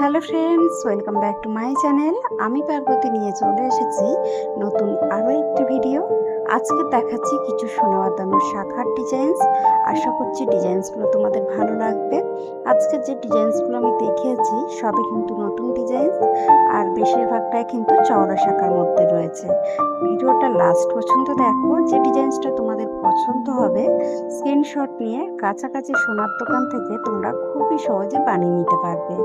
Hello friends, welcome back to my channel. আমি পার্বতী নিয়ে চলে এসেছি নতুন আরও একটি ভিডিও। আজকে দেখাচ্ছি কিছু সোনা বাঁধানোর শাখার ডিজাইনস আশা করছি ডিজাইনসগুলো তোমাদের ভালো লাগবে। আজকে যে ডিজাইনসগুলো আমি দেখিয়েছি, সবই কিন্তু নতুন ডিজাইনস আর বেশিরভাগটাই কিন্তু চওড়া শাখার মধ্যে রয়েছে। ভিডিওটা লাস্ট পর্যন্ত দেখো। যে ডিজাইনসটা তোমাদের পছন্দ হবে স্ক্রিনশট নিয়ে কাছাকাছি সোনার দোকান থেকে তোমরা খুবই সহজে বানিয়ে নিতে পারবে।